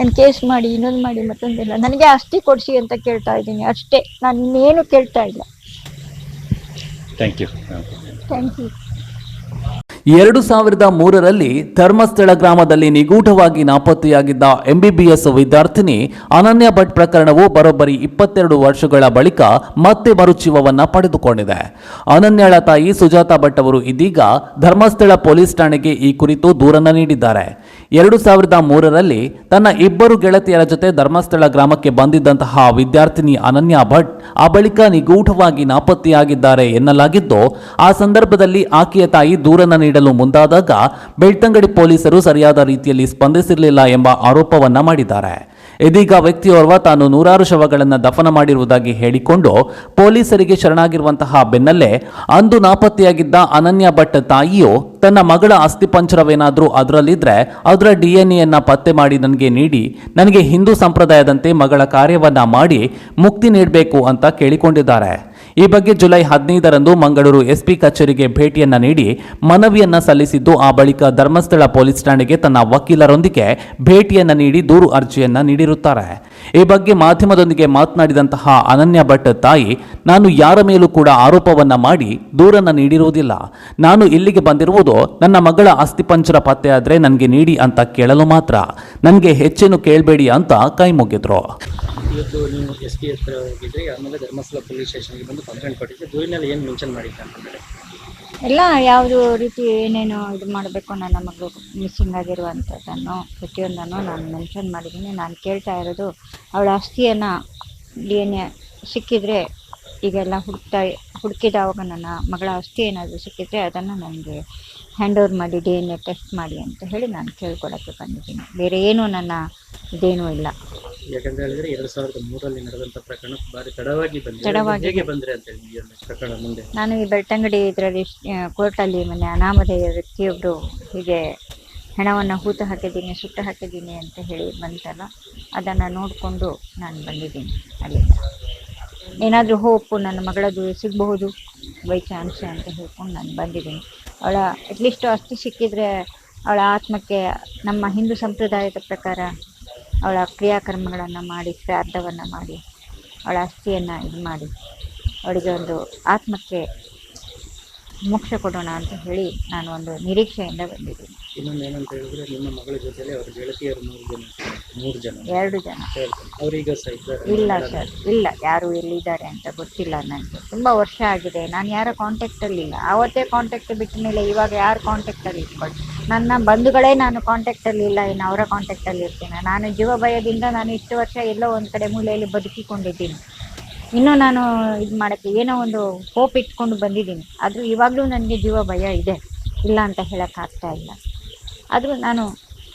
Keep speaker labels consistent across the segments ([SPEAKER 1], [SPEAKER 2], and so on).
[SPEAKER 1] ನಾನು ಕೇಸ್ ಮಾಡಿ ಇನ್ನೊಂದು ಮಾಡಿ ಮತ್ತೊಂದಿಲ್ಲ. ನನಗೆ ಅಷ್ಟೇ ಕೊಡಿಸಿ ಅಂತ ಕೇಳ್ತಾ ಇದ್ದೀನಿ. ಅಷ್ಟೇ. ನಾನು ಇನ್ನೇನು ಕೇಳ್ತಾ ಇಲ್ಲ.
[SPEAKER 2] ಥ್ಯಾಂಕ್ ಯು
[SPEAKER 1] ಥ್ಯಾಂಕ್ ಯು
[SPEAKER 3] ಎರಡು ಸಾವಿರದ ಮೂರರಲ್ಲಿ ಧರ್ಮಸ್ಥಳ ಗ್ರಾಮದಲ್ಲಿ ನಿಗೂಢವಾಗಿ ನಾಪತ್ತೆಯಾಗಿದ್ದ ಎಂಬಿಬಿಎಸ್ ವಿದ್ಯಾರ್ಥಿನಿ ಅನನ್ಯ ಭಟ್ ಪ್ರಕರಣವು ಬರೋಬ್ಬರಿ ಇಪ್ಪತ್ತೆರಡು ವರ್ಷಗಳ ಬಳಿಕ ಮತ್ತೆ ಮರುಜೀವವನ್ನು ಪಡೆದುಕೊಂಡಿದೆ. ಅನನ್ಯಳ ತಾಯಿ ಸುಜಾತಾ ಭಟ್ ಅವರು ಇದೀಗ ಧರ್ಮಸ್ಥಳ ಪೊಲೀಸ್ ಠಾಣೆಗೆ ಈ ಕುರಿತು ದೂರನ್ನು ನೀಡಿದ್ದಾರೆ. ಎರಡು ಸಾವಿರದ ಮೂರರಲ್ಲಿ ತನ್ನ ಇಬ್ಬರು ಗೆಳತಿಯರ ಜೊತೆ ಧರ್ಮಸ್ಥಳ ಗ್ರಾಮಕ್ಕೆ ಬಂದಿದ್ದಂತಹ ವಿದ್ಯಾರ್ಥಿನಿ ಅನನ್ಯ ಭಟ್ ಆ ಬಳಿಕ ನಿಗೂಢವಾಗಿ ನಾಪತ್ತೆಯಾಗಿದ್ದಾರೆ ಎನ್ನಲಾಗಿದ್ದು, ಆ ಸಂದರ್ಭದಲ್ಲಿ ಆಕೆಯ ತಾಯಿ ದೂರನ್ನ ನೀಡಲು ಮುಂದಾದಾಗ ಬೆಳ್ತಂಗಡಿ ಪೊಲೀಸರು ಸರಿಯಾದ ರೀತಿಯಲ್ಲಿ ಸ್ಪಂದಿಸಿರಲಿಲ್ಲ ಎಂಬ ಆರೋಪವನ್ನ ಮಾಡಿದ್ದಾರೆ. ಇದೀಗ ವ್ಯಕ್ತಿಯೋರ್ವ ತಾನು ನೂರಾರು ಶವಗಳನ್ನು ದಫನ ಮಾಡಿರುವುದಾಗಿ ಹೇಳಿಕೊಂಡು ಪೊಲೀಸರಿಗೆ ಶರಣಾಗಿರುವಂತಹ ಬೆನ್ನಲ್ಲೇ ಅಂದು ನಾಪತ್ತೆಯಾಗಿದ್ದ ಅನನ್ಯ ಭಟ್ ತಾಯಿಯು ತನ್ನ ಮಗಳ ಅಸ್ಥಿಪಂಜರವೇನಾದರೂ ಅದರಲ್ಲಿದ್ದರೆ ಅದರ ಡಿ ಎನ್ ಪತ್ತೆ ಮಾಡಿ ನನಗೆ ನೀಡಿ, ನನಗೆ ಹಿಂದೂ ಸಂಪ್ರದಾಯದಂತೆ ಮಗಳ ಕಾರ್ಯವನ್ನು ಮಾಡಿ ಮುಕ್ತಿ ನೀಡಬೇಕು ಅಂತ ಕೇಳಿಕೊಂಡಿದ್ದಾರೆ. ಈ ಬಗ್ಗೆ ಜುಲೈ ಹದಿನೈದರಂದು ಮಂಗಳೂರು ಎಸ್ಪಿ ಕಚೇರಿಗೆ ಭೇಟಿಯನ್ನ ನೀಡಿ ಮನವಿಯನ್ನ ಸಲ್ಲಿಸಿದ್ದು, ಆ ಬಳಿಕ ಧರ್ಮಸ್ಥಳ ಪೊಲೀಸ್ ಠಾಣೆಗೆ ತನ್ನ ವಕೀಲರೊಂದಿಗೆ ಭೇಟಿಯನ್ನ ನೀಡಿ ದೂರು ಅರ್ಜಿಯನ್ನ ನೀಡಿರುತ್ತಾರೆ. ಈ ಬಗ್ಗೆ ಮಾಧ್ಯಮದೊಂದಿಗೆ ಮಾತನಾಡಿದಂತಹ ಅನನ್ಯ ಭಟ್ ತಾಯಿ ನಾನು ಯಾರ ಮೇಲೂ ಕೂಡ ಆರೋಪವನ್ನು ಮಾಡಿ ದೂರನ್ನು ನೀಡಿರುವುದಿಲ್ಲ. ನಾನು ಇಲ್ಲಿಗೆ ಬಂದಿರುವುದು ನನ್ನ ಮಗಳ ಅಸ್ಥಿಪಂಚರ ಪತ್ತೆ ಆದರೆ ನನಗೆ ನೀಡಿ ಅಂತ ಕೇಳಲು ಮಾತ್ರ. ನನಗೆ ಹೆಚ್ಚೇನು ಕೇಳಬೇಡಿ ಅಂತ ಕೈ ಮುಗಿದ್ರು.
[SPEAKER 4] ಇವತ್ತು ನೀವು ಎಸ್ ಪಿ ಹತ್ರ ಹೋಗಿದ್ರಿ ಆಮೇಲೆ ಧರ್ಮಸ್ಥಳ ಪೊಲೀಸ್ ಸ್ಟೇಷನ್ಗೆ ಬಂದು ಕಂಪ್ಲೇಂಟ್ ಕೊಟ್ಟಿದ್ರಿ ದೂರಿನಲ್ಲಿ ಏನು ಮೆನ್ಷನ್ ಮಾಡಿದ್ದೆ ಅಂತಂದರೆ?
[SPEAKER 1] ಎಲ್ಲ ಯಾವುದು ರೀತಿ ಏನೇನು ಇದು ಮಾಡಬೇಕು ನನ್ನ ಮಗಳು ಮಿಸ್ಸಿಂಗ್ ಆಗಿರುವಂಥದ್ದನ್ನು ಪ್ರತಿಯೊಂದನ್ನು ನಾನು ಮೆನ್ಷನ್ ಮಾಡಿದ್ದೀನಿ. ನಾನು ಕೇಳ್ತಾ ಇರೋದು ಅವಳ ಆಸ್ತಿಯನ್ನು ಏನೇ ಸಿಕ್ಕಿದರೆ ಈಗೆಲ್ಲ ಹುಡುಕ್ತಾ ಹುಡುಕಿದವಾಗ ನನ್ನ ಮಗಳ ಆಸ್ತಿ ಏನಾದರೂ ಸಿಕ್ಕಿದರೆ ಅದನ್ನು ನನಗೆ ಹ್ಯಾಂಡ್ ಓವರ್ ಮಾಡಿ ಡಿ ಎನ್ ಎ ಟೆಸ್ಟ್ ಮಾಡಿ ಅಂತ ಹೇಳಿ ನಾನು ಕೇಳ್ಕೊಳ್ಳೋಕ್ಕೆ ಬಂದಿದ್ದೀನಿ. ಬೇರೆ ಏನೂ ನನ್ನ ಇದೇನೂ ಇಲ್ಲ.
[SPEAKER 4] ಯಾಕಂತ ಹೇಳಿದ್ರೆ ಎರಡು ಸಾವಿರದ ನಡೆದಂಥ ಪ್ರಕರಣ ಭಾರಿ ತಡವಾಗಿ ಬಂದಿದೆ.
[SPEAKER 1] ತಡವಾಗಿ.
[SPEAKER 4] ಹೇಗೆ ಬಂದ್ರೆ ಅಂತ ಹೇಳಿ ಈ ಒಂದು ಪ್ರಕರಣ ಮುಂದೆ?
[SPEAKER 1] ನಾನು ಈ ಬೆಳ್ತಂಗಡಿ ಇದರಲ್ಲಿ ಕೋರ್ಟಲ್ಲಿ ಮೊನ್ನೆ ಅನಾಮಧೇಯ ವ್ಯಕ್ತಿಯೊಬ್ಬರು ಹೀಗೆ ಹೆಣವನ್ನು ಹೂತು ಹಾಕಿದ್ದೀನಿ ಸುಟ್ಟು ಹಾಕಿದ್ದೀನಿ ಅಂತ ಹೇಳಿ ಬಂತಲ್ಲ ಅದನ್ನು ನೋಡಿಕೊಂಡು ನಾನು ಬಂದಿದ್ದೀನಿ ಅಲ್ಲಿಂದ. ಏನಾದರೂ ಹೋಪು ನನ್ನ ಮಗಳದು ಸಿಗಬಹುದು ಬೈ ಚಾನ್ಸ್ ಅಂತ ಹೇಳ್ಕೊಂಡು ನಾನು ಬಂದಿದ್ದೀನಿ. ಅವಳ ಅಟ್ಲೀಸ್ಟ್ ಅಷ್ಟು ಸಿಕ್ಕಿದರೆ ಅವಳ ಆತ್ಮಕ್ಕೆ, ನಮ್ಮ ಹಿಂದೂ ಸಂಪ್ರದಾಯದ ಪ್ರಕಾರ ಅವಳ ಕ್ರಿಯಾಕರ್ಮಗಳನ್ನು ಮಾಡಿ, ಶ್ರಾದ್ದವನ್ನು ಮಾಡಿ, ಅವಳ ಅಸ್ಥಿಯನ್ನು ಇದು ಮಾಡಿ ಅವಳಿಗೆ ಒಂದು ಆತ್ಮಕ್ಕೆ ಮೋಕ್ಷ ಕೊಡೋಣ ಅಂತ ಹೇಳಿ ನಾನು ಒಂದು ನಿರೀಕ್ಷೆಯಿಂದ ಬಂದಿದ್ದೀನಿ.
[SPEAKER 4] ಇನ್ನೊಂದು ಏನಂತ ಹೇಳಿದ್ರೆ ನಿಮ್ಮ ಮಗಳ ಜೊತೆಲಿ ಅವ್ರ ಗೆಳತಿಯರು ಮೂರು ಜನ ಮೂರು ಜನ.
[SPEAKER 1] ಎರಡು ಜನ.
[SPEAKER 4] ಅವರೀಗ
[SPEAKER 1] ಇಲ್ಲ ಸರ್ ಇಲ್ಲ. ಯಾರು ಎಲ್ಲಿದ್ದಾರೆ ಅಂತ ಗೊತ್ತಿಲ್ಲ ನನಗೆ. ತುಂಬ ವರ್ಷ ಆಗಿದೆ. ನಾನು ಯಾರ ಕಾಂಟ್ಯಾಕ್ಟಲ್ಲಿ ಇಲ್ಲ. ಆವತ್ತೇ ಕಾಂಟ್ಯಾಕ್ಟ್ ಬಿಟ್ಟ ಮೇಲೆ ಇವಾಗ ಯಾರು ಕಾಂಟ್ಯಾಕ್ಟಲ್ಲಿ ಇಟ್ಕೊಳ್ಳಿ. ನನ್ನ ಬಂಧುಗಳೇ ನಾನು ಕಾಂಟ್ಯಾಕ್ಟಲ್ಲಿ ಇಲ್ಲ ಇನ್ನು ಅವರ ಕಾಂಟ್ಯಾಕ್ಟಲ್ಲಿ ಇರ್ತೀನಿ. ನಾನು ಜೀವ ಭಯದಿಂದ ನಾನು ಇಷ್ಟು ವರ್ಷ ಎಲ್ಲೋ ಒಂದು ಕಡೆ ಮೂಲೆಯಲ್ಲಿ ಬದುಕಿಕೊಂಡಿದ್ದೀನಿ. ಇನ್ನೂ ನಾನು ಇದು ಮಾಡೋಕ್ಕೆ ಏನೋ ಒಂದು ಹೋಪ್ ಇಟ್ಕೊಂಡು ಬಂದಿದ್ದೀನಿ. ಆದರೂ ಇವಾಗಲೂ ನನಗೆ ಜೀವ ಭಯ ಇದೆ. ಇಲ್ಲ ಅಂತ ಹೇಳೋಕ್ಕಾಗ್ತಾ ಇಲ್ಲ. ಆದರೂ ನಾನು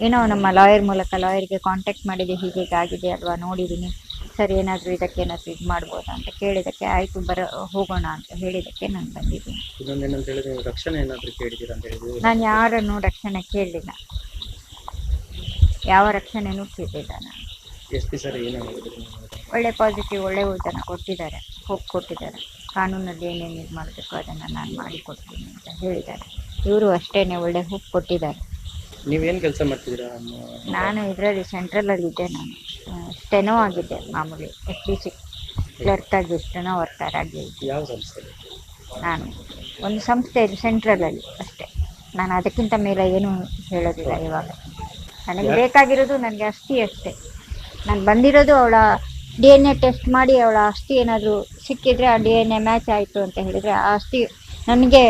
[SPEAKER 1] ಏನೋ ನಮ್ಮ ಲಾಯರ್ ಮೂಲಕ ಲಾಯರ್ಗೆ ಕಾಂಟ್ಯಾಕ್ಟ್ ಮಾಡಿದೆ ಹೀಗೆ ಆಗಿದೆ ಅಲ್ವಾ ನೋಡಿದ್ದೀನಿ. ಸರ್ ಏನಾದರೂ ಇದಕ್ಕೆ ಏನಾದರೂ ಇದು ಮಾಡ್ಬೋದಾ ಅಂತ ಕೇಳಿದ್ದಕ್ಕೆ ಆಯಿತು ಬರ ಹೋಗೋಣ ಅಂತ ಹೇಳಿದ್ದಕ್ಕೆ ನಾನು ಬಂದಿದ್ದೀನಿ.
[SPEAKER 4] ಹೇಳಿದ್ರೆ ರಕ್ಷಣೆ ಏನಾದರೂ ಕೇಳಿದ್ದೀರಾ ಅಂತ ಹೇಳಿದ್ರೆ
[SPEAKER 1] ನಾನು ಯಾರನ್ನು ರಕ್ಷಣೆ ಕೇಳಲಿಲ್ಲ. ಯಾವ ರಕ್ಷಣೆನೂ ಕೇಳಲಿಲ್ಲ ನಾನು.
[SPEAKER 4] ಎಸ್ ಪಿ ಸರ್ ಏನೋ ಹೇಳಿದ್ರು? ನಿಮಗೆ?
[SPEAKER 1] ಒಳ್ಳೆ ಪಾಸಿಟಿವ್ ಒಳ್ಳೆ ಇದನ್ನು ಕೊಟ್ಟಿದ್ದಾರೆ. ಹೋಗಿ ಕೊಟ್ಟಿದ್ದಾರೆ. ಕಾನೂನಲ್ಲಿ ಏನೇನು ಇದು ಮಾಡಬೇಕು ಅದನ್ನು ನಾನು ಮಾಡಿಕೊಡ್ತೀನಿ ಅಂತ ಹೇಳಿದ್ದಾರೆ. ಇವರು ಅಷ್ಟೇ ಒಳ್ಳೆ ಹೋಪ್ ಕೊಟ್ಟಿದ್ದಾರೆ.
[SPEAKER 4] ನೀವೇನು ಕೆಲಸ ಮಾಡ್ತಿದ್ದೀರಾ?
[SPEAKER 1] ನಾನು ಇದರಲ್ಲಿ ಸೆಂಟ್ರಲಲ್ಲಿ ಇದ್ದೆ ನಾನು. ಸ್ಟೆನೋ ಆಗಿದ್ದೆ ಮಾಮೂಲಿ. ಎಸ್ ಡಿ ಸಿ ಕ್ಲರ್ಕ್ ಆಗಿ ಸ್ಟೆನೋ ವರ್ಕರ್ ಆಗಿ
[SPEAKER 4] ಯಾವ ಸಂಸ್ಥೆ?
[SPEAKER 1] ನಾನು ಒಂದು ಸಂಸ್ಥೆ ಇದು ಸೆಂಟ್ರಲಲ್ಲಿ ಅಷ್ಟೇ. ನಾನು ಅದಕ್ಕಿಂತ ಮೇಲೆ ಏನೂ ಹೇಳೋದಿಲ್ಲ ಇವಾಗ. ನನಗೆ ಬೇಕಾಗಿರೋದು ನನಗೆ ಅಷ್ಟೇ ಅಷ್ಟೇ. ನಾನು ಬಂದಿರೋದು ಅವಳ ಡಿ ಎನ್ ಎ ಟೆಸ್ಟ್ ಮಾಡಿ ಅವಳ ಆಸ್ತಿ ಏನಾದರೂ ಸಿಕ್ಕಿದ್ರೆ ಆ ಡಿ ಎನ್ ಎ ಮ್ಯಾಚ್ ಆಯಿತು ಅಂತ ಹೇಳಿದರೆ ಆ ಆಸ್ತಿ ನನಗೆ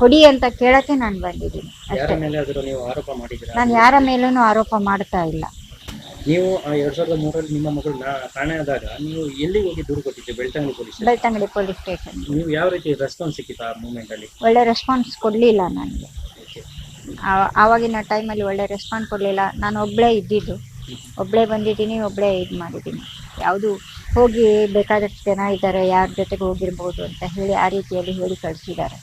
[SPEAKER 1] ಕೊಡಿ ಅಂತ ಕೇಳೋಕ್ಕೆ ನಾನು ಬಂದಿದ್ದೀನಿ ಅಷ್ಟೇ. ನಾನು ಯಾರ ಮೇಲೂ ಆರೋಪ ಮಾಡ್ತಾ ಇಲ್ಲ.
[SPEAKER 4] ನೀವು ಎರಡ್ ಸಾವಿರದ ಮೂರರಲ್ಲಿ ನಿಮ್ಮ ಮಗಳು ಕಾಣೆಯಾದಾಗ ನೀವು ಎಲ್ಲಿ ಹೋಗಿ ದೂರು ಕೊಟ್ಟಿದ್ದೆ? Belthangady police
[SPEAKER 1] Belthangady police station.
[SPEAKER 4] ನೀವು ಯಾವ ರೀತಿ ರೆಸ್ಪಾನ್ಸ್ ಸಿಕ್ಕಿತ್ತು ಆ ಮೂಮೆಂಟ್ ಅಲ್ಲಿ?
[SPEAKER 1] ಒಳ್ಳೆ ರೆಸ್ಪಾನ್ಸ್ ಕೊಡಲಿಲ್ಲ ನನಗೆ. ಆವಾಗಿನ ಟೈಮಲ್ಲಿ ಒಳ್ಳೆ ರೆಸ್ಪಾನ್ಸ್ ಕೊಡಲಿಲ್ಲ. ನಾನು ಒಬ್ಬಳೇ ಇದ್ದಿದ್ದು. ಒಬ್ಬಳೇ ಬಂದಿದ್ದೀನಿ ಒಬ್ಬಳೇ ಇದು ಮಾಡಿದ್ದೀನಿ. ಯಾವುದು ಹೋಗಿ ಬೇಕಾದಷ್ಟು ಜನ ಇದ್ದಾರೆ ಯಾರ ಜೊತೆಗೆ ಹೋಗಿರ್ಬೋದು ಅಂತ ಹೇಳಿ ಆ ರೀತಿಯಲ್ಲಿ ಹೇಳಿ ಕಳಿಸಿದ್ದಾರೆ.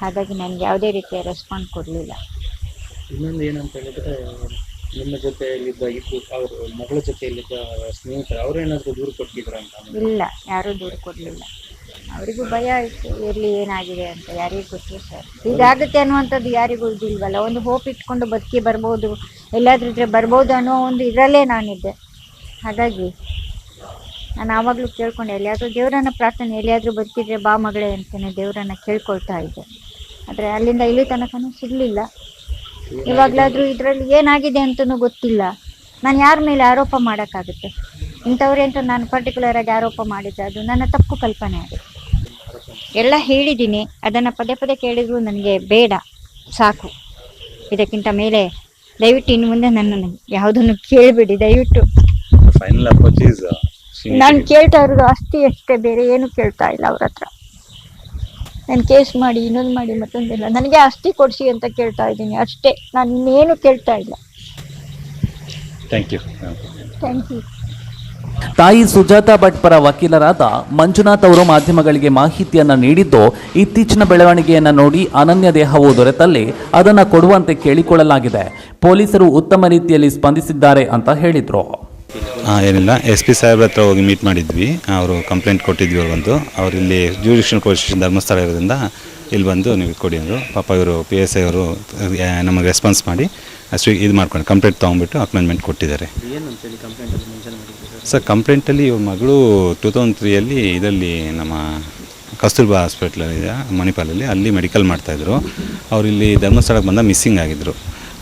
[SPEAKER 1] ಹಾಗಾಗಿ ನನಗೆ ಯಾವುದೇ ರೀತಿಯ ರೆಸ್ಪಾನ್ಸ್ ಕೊಡಲಿಲ್ಲ.
[SPEAKER 4] ಇನ್ನೊಂದು ಏನಂತ ಹೇಳಿದ್ರೆ ನಿಮ್ಮ ಜೊತೆಯಲ್ಲಿದ್ದ ಇಬ್ಬರು ಅವರು ಮಗಳ ಜೊತೆಯಲ್ಲಿದ್ದ ಸ್ನೇಹಿತರು ಅವರು ಏನಾದರೂ ದೂರು ಕೊಟ್ಟಿದ್ರು ಅಂತ
[SPEAKER 1] ಇಲ್ಲ ಯಾರೂ ದೂರು ಕೊಡಲಿಲ್ಲ. ಅವರಿಗೂ ಭಯ ಆಯಿತು ಎಲ್ಲಿ ಏನಾಗಿದೆ ಅಂತ ಯಾರಿಗೂ ಗೊತ್ತು ಸರ್. ಹೀಗಾಗುತ್ತೆ ಅನ್ನುವಂಥದ್ದು ಯಾರಿಗೂ ಇದಿಲ್ವಲ್ಲ ಒಂದು ಹೋಪ್ ಇಟ್ಕೊಂಡು ಬದುಕಿ ಬರ್ಬೋದು ಎಲ್ಲಾದ್ರೂ ಇದ್ರೆ ಬರ್ಬೋದು ಅನ್ನೋ ಒಂದು ಇದರಲ್ಲೇ ನಾನಿದ್ದೆ. ಹಾಗಾಗಿ ನಾನು ಆವಾಗಲೂ ಕೇಳ್ಕೊಂಡೆ ಎಲ್ಲಿಯಾದರೂ ದೇವರನ್ನ ಪ್ರಾರ್ಥನೆ ಎಲ್ಲಿಯಾದರೂ ಬದುಕಿದ್ರೆ ಬಾ ಮಗಳೇ ಅಂತಲೇ ದೇವರನ್ನ ಕೇಳ್ಕೊಳ್ತಾ ಇದ್ದೆ. ಆದರೆ ಅಲ್ಲಿಂದ ಇಲ್ಲಿ ತನಕನೂ ಸಿಗಲಿಲ್ಲ. ಇವಾಗಲಾದರೂ ಇದರಲ್ಲಿ ಏನಾಗಿದೆ ಅಂತಲೂ ಗೊತ್ತಿಲ್ಲ. ನಾನು ಯಾರ ಮೇಲೆ ಆರೋಪ ಮಾಡೋಕ್ಕಾಗುತ್ತೆ? ಇಂಥವ್ರೆ ಅಂತ ನಾನು ಪರ್ಟಿಕ್ಯುಲರ್ ಆಗಿ ಆರೋಪ ಮಾಡಿದ್ದೆ ಅದು ನನ್ನ ತಪ್ಪು ಕಲ್ಪನೆ ಅದು. ಎಲ್ಲ ಹೇಳಿದ್ದೀನಿ ಅದನ್ನು ಪದೇ ಪದೇ ಕೇಳಿದ್ರು ನನಗೆ ಬೇಡ ಸಾಕು. ಇದಕ್ಕಿಂತ ಮೇಲೆ ದಯವಿಟ್ಟು ಇನ್ನು ಮುಂದೆ ನನ್ನನ್ನು ಯಾವುದನ್ನು ಕೇಳಿಬಿಡಿ ದಯವಿಟ್ಟು.
[SPEAKER 2] ಫೈನಲ್ ಅಪ್ರೋಚ್
[SPEAKER 1] ನಾನು ಕೇಳ್ತಾ ಇರೋದು ಆಸ್ತಿ ಅಷ್ಟೇ ಬೇರೆ ಏನು ಕೇಳ್ತಾ ಇಲ್ಲ ಅವ್ರ ಹತ್ರ. ನಾನು ಕೇಸ್ ಮಾಡಿ ಇನ್ನೊಂದು ಮಾಡಿ ಮತ್ತೊಂದಿಲ್ಲ. ನನಗೆ ಆಸ್ತಿ ಕೊಡಿಸಿ ಅಂತ ಕೇಳ್ತಾ ಇದ್ದೀನಿ ಅಷ್ಟೇ. ನಾನು ಇನ್ನೇನು ಕೇಳ್ತಾ ಇಲ್ಲ.
[SPEAKER 2] ಥ್ಯಾಂಕ್ ಯು
[SPEAKER 1] ಥ್ಯಾಂಕ್ ಯು
[SPEAKER 3] ತಾಯಿ ಸುಜಾತಾ ಭಟ್ ಪರ ವಕೀಲರಾದ ಮಂಜುನಾಥ್ ಅವರು ಮಾಧ್ಯಮಗಳಿಗೆ ಮಾಹಿತಿಯನ್ನು ನೀಡಿದ್ದು ಇತ್ತೀಚಿನ ಬೆಳವಣಿಗೆಯನ್ನು ನೋಡಿ ಅನನ್ಯ ದೇಹವು ದೊರೆತಲ್ಲಿ ಅದನ್ನು ಕೊಡುವಂತೆ ಕೇಳಿಕೊಳ್ಳಲಾಗಿದೆ. ಪೊಲೀಸರು ಉತ್ತಮ ರೀತಿಯಲ್ಲಿ ಸ್ಪಂದಿಸಿದ್ದಾರೆ ಅಂತ ಹೇಳಿದ್ರು.
[SPEAKER 5] ಹಾಂ ಏನಿಲ್ಲ. ಎಸ್ ಪಿ ಸಾಹೇಬ್ರ ಹತ್ರ ಹೋಗಿ ಮೀಟ್ ಮಾಡಿದ್ವಿ. ಅವರು ಕಂಪ್ಲೇಂಟ್ ಕೊಟ್ಟಿದ್ವಿ ಅವ್ರು ಬಂದು. ಅವ್ರು ಇಲ್ಲಿ ಜ್ಯೂರಿಕ್ಷನ್ ಪೊಲೀಸ್ ಸ್ಟೇಷನ್ ಧರ್ಮಸ್ಥಳ ಇರೋದ್ರಿಂದ ಇಲ್ಲಿ ಬಂದು ನೀವು ಕೊಡಿ ಅಂದರು. ಪಾಪ ಇವರು ಪಿ ಎಸ್ ಐ ಅವರು ನಮಗೆ ರೆಸ್ಪಾನ್ಸ್ ಮಾಡಿ ಸ್ವೀ ಇದು ಮಾಡ್ಕೊಂಡು ಕಂಪ್ಲೇಂಟ್ ತೊಗೊಂಡ್ಬಿಟ್ಟು ಅಪಾಯಿಂಟ್ಮೆಂಟ್ ಕೊಟ್ಟಿದ್ದಾರೆ.
[SPEAKER 4] ಸರ್
[SPEAKER 5] ಕಂಪ್ಲೇಂಟಲ್ಲಿ ಇವ್ರ ಮಗಳು ಟೂ ತೌಸಂಡ್ ತ್ರೀಯಲ್ಲಿ ಇದರಲ್ಲಿ ನಮ್ಮ ಕಸ್ತೂರ್ಬಾ ಹಾಸ್ಪಿಟ್ಲಲ್ಲಿದೆ ಮಣಿಪಾಲಲ್ಲಿ ಅಲ್ಲಿ ಮೆಡಿಕಲ್ ಮಾಡ್ತಾಯಿದ್ರು ಅವರು ಇಲ್ಲಿ ಧರ್ಮಸ್ಥಳಕ್ಕೆ ಬಂದ ಮಿಸ್ಸಿಂಗ್ ಆಗಿದ್ದರು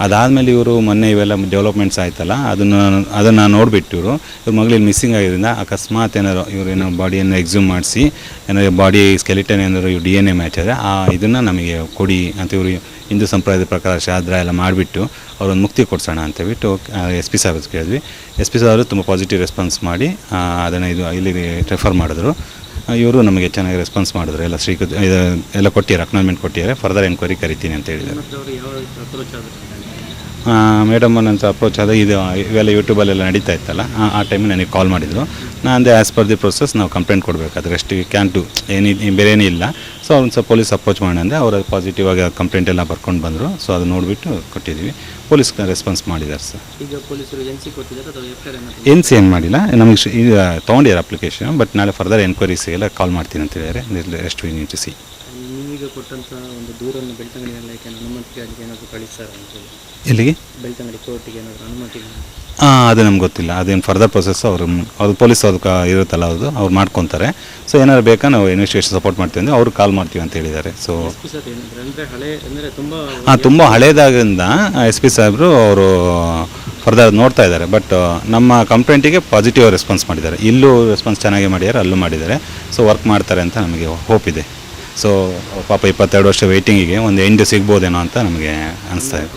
[SPEAKER 5] ಅದಾದಮೇಲೆ ಇವರು ಮೊನ್ನೆ ಇವೆಲ್ಲ ಡೆವಲಪ್ಮೆಂಟ್ಸ್ ಆಯ್ತಲ್ಲ, ಅದನ್ನು ಅದನ್ನು ನೋಡಿಬಿಟ್ಟು ಇವರು. ಇವ್ರ ಮಗಳು ಇಲ್ಲಿ ಮಿಸ್ಸಿಂಗ್ ಆಗಿದ್ದರಿಂದ ಅಕಸ್ಮಾತ್ ಏನಾರು ಇವರು ಏನೋ ಬಾಡಿಯನ್ನು ಎಕ್ಸ್ಯೂಮ್ ಮಾಡಿಸಿ, ಏನಾದ್ರು ಬಾಡಿ ಸ್ಕೆಲಿಟನ್ ಏನಾದ್ರು ಡಿ ಎನ್ ಎ ಮ್ಯಾಚ್ ಆದರೆ ಆ ಇದನ್ನು ನಮಗೆ ಕೊಡಿ ಅಂತ ಇವರು ಹಿಂದೂ ಸಂಪ್ರದಾಯದ ಪ್ರಕಾರ ಶಾದ್ರ ಎಲ್ಲ ಮಾಡಿಬಿಟ್ಟು ಅವ್ರೊಂದು ಮುಕ್ತಿ ಕೊಡ್ಸೋಣ ಅಂತ ಹೇಳ್ಬಿಟ್ಟು ಎಸ್ ಪಿ ಸಾಹೇಬ್ ಕೇಳಿದ್ವಿ. ಎಸ್ ಪಿ ಸಾಹೇಬರು ತುಂಬ ಪಾಸಿಟಿವ್ ರೆಸ್ಪಾನ್ಸ್ ಮಾಡಿ ಅದನ್ನು ಇದು, ಇಲ್ಲಿಗೆ ರೆಫರ್ ಮಾಡಿದ್ರು. ಇವರು ನಮಗೆ ಚೆನ್ನಾಗಿ ರೆಸ್ಪಾನ್ಸ್ ಮಾಡಿದ್ರು. ಎಲ್ಲ ಶ್ರೀಕೃತ ಎಲ್ಲ ಕೊಟ್ಟಿದ್ದಾರೆ ಅಕ್ನಾಲ್ಮೆಂಟ್ ಕೊಟ್ಟಿದ್ದಾರೆ. ಫರ್ದರ್ ಎನ್ಕ್ವೈರಿ ಕರಿತೀನಿ ಅಂತ ಹೇಳಿದ್ದಾರೆ. ಮೇಡಮ್ ನಂತ ಅಪ್ರೋಚ್ ಆದ ಇದು ಇವೆಲ್ಲ ಯೂಟ್ಯೂಬಲ್ಲೆಲ್ಲ ನಡೀತಾ ಇತ್ತಲ್ಲ ಆ- ಟೈಮಿಗೆ ನನಗೆ ಕಾಲ್ ಮಾಡಿದರು. ನಾನು ಅಂದೆ ಆ್ಯಸ್ ಪರ್ ದಿ ಪ್ರೊಸೆಸ್ ನಾವು ಕಂಪ್ಲೇಂಟ್ ಕೊಡಬೇಕಾದ್ರೆ ಅಷ್ಟು ಕ್ಯಾನ್ ಟು ಏನಿ ಬೇರೆ ಇಲ್ಲ. ಸೊ ಅವ್ರನ್ನ ಸ್ವಲ್ಪ ಪೊಲೀಸ್ ಅಪ್ರೋಚ್ ಮಾಡಿ ಅಂದರೆ ಅವರು ಪಾಸಿಟಿವ್ ಆಗಿ ಕಂಪ್ಲೇಂಟ್ ಎಲ್ಲ ಬರ್ಕೊಂಡು ಬಂದರು. ಸೊ ಅದು ನೋಡಿಬಿಟ್ಟು ಕೊಟ್ಟಿದ್ದೀವಿ ಪೊಲೀಸ್ ರೆಸ್ಪಾನ್ಸ್ ಮಾಡಿದ್ದಾರೆ ಸರ್.
[SPEAKER 4] ಈಗ ಪೊಲೀಸರು ಎನ್ ಸಿ ಕೊಟ್ಟಿದ್ದಾರೆ
[SPEAKER 5] ಏನು ಸಿ ಏನು ಮಾಡಿಲ್ಲ. ನಮಗೆ ಈಗ ತೊಗೊಂಡಿದ್ದಾರೆ ಅಪ್ಲಿಕೇಶನ್ ಬಟ್ ನಾಳೆ ಫರ್ದರ್ ಎನ್ಕ್ವೈರೀಸಿಗೆಲ್ಲ ಕಾಲ್ ಮಾಡ್ತೀನಿ ಅಂತ ಹೇಳಿದರೆ ಎಷ್ಟು ವಿ ನೀಡ್ ಟು ಸಿ
[SPEAKER 4] ನೀವೀಗ ಕೊಟ್ಟಂತಹ ಒಂದು ದೂರನ್ನು ಬೆಳ್ತಂಗಡಿ ಇಲಾಖೆ ಅನುಮತಿ ಅದಕ್ಕೆ ಏನಾದರೂ ಕಳಿಸ್ತಾರೆ ಅಂತೇಳಿ
[SPEAKER 5] ಎಲ್ಲಿಗೆ?
[SPEAKER 4] ಬೆಳ್ತಂಗಡಿ ಕೋರ್ಟಿಗೆ ಏನಾದರೂ ಅನುಮತಿ
[SPEAKER 5] ಹಾಂ ಅದು ನಮ್ಗೆ ಗೊತ್ತಿಲ್ಲ. ಅದೇನು ಫರ್ದರ್ ಪ್ರೊಸೆಸ್ ಅವರು ಅವ್ರು ಪೊಲೀಸ್ ಅದಕ್ಕೆ ಇರುತ್ತಲ್ಲ ಅದು ಅವ್ರು ಮಾಡ್ಕೊತಾರೆ. ಸೊ ಏನಾದ್ರು ಬೇಕಾ ನಾವು ಇನ್ವೆಸ್ಟಿಗೇಷನ್ ಸಪೋರ್ಟ್ ಮಾಡ್ತೀವಿ ಅಂದರೆ ಅವ್ರು ಕಾಲ್ ಮಾಡ್ತೀವಿ ಅಂತ ಹೇಳಿದ್ದಾರೆ. ಸೊ
[SPEAKER 4] ಸರ್ ಏನಂದ್ರೆ ಅಂದರೆ ಹಳೆ ಅಂದರೆ ತುಂಬ
[SPEAKER 5] ಹಾಂ ತುಂಬ ಹಳೇದಾಗಿಂದ ಎಸ್ ಪಿ ಸಾಹೇಬರು ಅವರು ಫರ್ದರ್ ನೋಡ್ತಾ ಇದ್ದಾರೆ. ಬಟ್ ನಮ್ಮ ಕಂಪ್ಲೇಂಟಿಗೆ ಪಾಸಿಟಿವ್ ರೆಸ್ಪಾನ್ಸ್ ಮಾಡಿದ್ದಾರೆ. ಇಲ್ಲೂ ರೆಸ್ಪಾನ್ಸ್ ಚೆನ್ನಾಗಿ ಮಾಡಿದ್ದಾರೆ ಅಲ್ಲೂ ಮಾಡಿದ್ದಾರೆ. ಸೊ ವರ್ಕ್ ಮಾಡ್ತಾರೆ ಅಂತ ನಮಗೆ ಹೋಪ್ ಇದೆ. ಸೊ ಪಾಪ ಇಪ್ಪತ್ತೆರಡು ವರ್ಷ ವೆಯ್ಟಿಂಗಿಗೆ ಒಂದು ಎಂಡ್ ಸಿಗ್ಬೋದೇನೋ ಅಂತ ನಮಗೆ ಅನಿಸ್ತಾ ಇದೆ.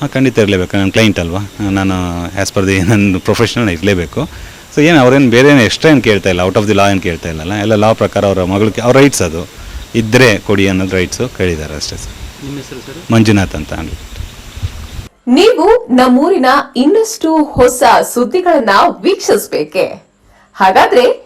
[SPEAKER 5] ಹಾಂ ಖಂಡಿತ ಇರಲೇಬೇಕು. ನನ್ನ ಕ್ಲೈಂಟ್ ಅಲ್ವಾ? ನಾನು ಆ್ಯಸ್ ಪರ್ ದಿ ನನ್ನ ಪ್ರೊಫೆಷನಲ್ ಇರಲೇಬೇಕು. ಸೊ ಏನು ಅವ್ರೇನು ಬೇರೆ ಏನು ಎಕ್ಸ್ಟ್ರಾ ಏನು ಕೇಳ್ತಾ ಇಲ್ಲ? ಔಟ್ ಆಫ್ ದಿ ಲಾ ಏನು ಕೇಳ್ತಾ ಇಲ್ಲಲ್ಲ? ಎಲ್ಲ ಲಾ ಪ್ರಕಾರ ಅವರ ಮಗಳಿಗೆ ಅವ್ರ ರೈಟ್ಸ್ ಅದು. ಇದ್ದರೆ ಕೊಡಿ ಅನ್ನೋದು ರೈಟ್ಸು ಕೇಳಿದ್ದಾರೆ ಅಷ್ಟೇ ಸರ್.
[SPEAKER 4] ನಿಮ್ಮ ಹೆಸರು ಸರ್?
[SPEAKER 5] ಮಂಜುನಾಥ್ ಅಂತ ಅಂದ್ಬಿಟ್ಟು.
[SPEAKER 6] ನೀವು ನಮ್ಮೂರಿನ ಇನ್ನಷ್ಟು ಹೊಸ ಸುದ್ದಿಗಳನ್ನ ವೀಕ್ಷಿಸಬೇಕೆ? ಹಾಗಾದ್ರೆ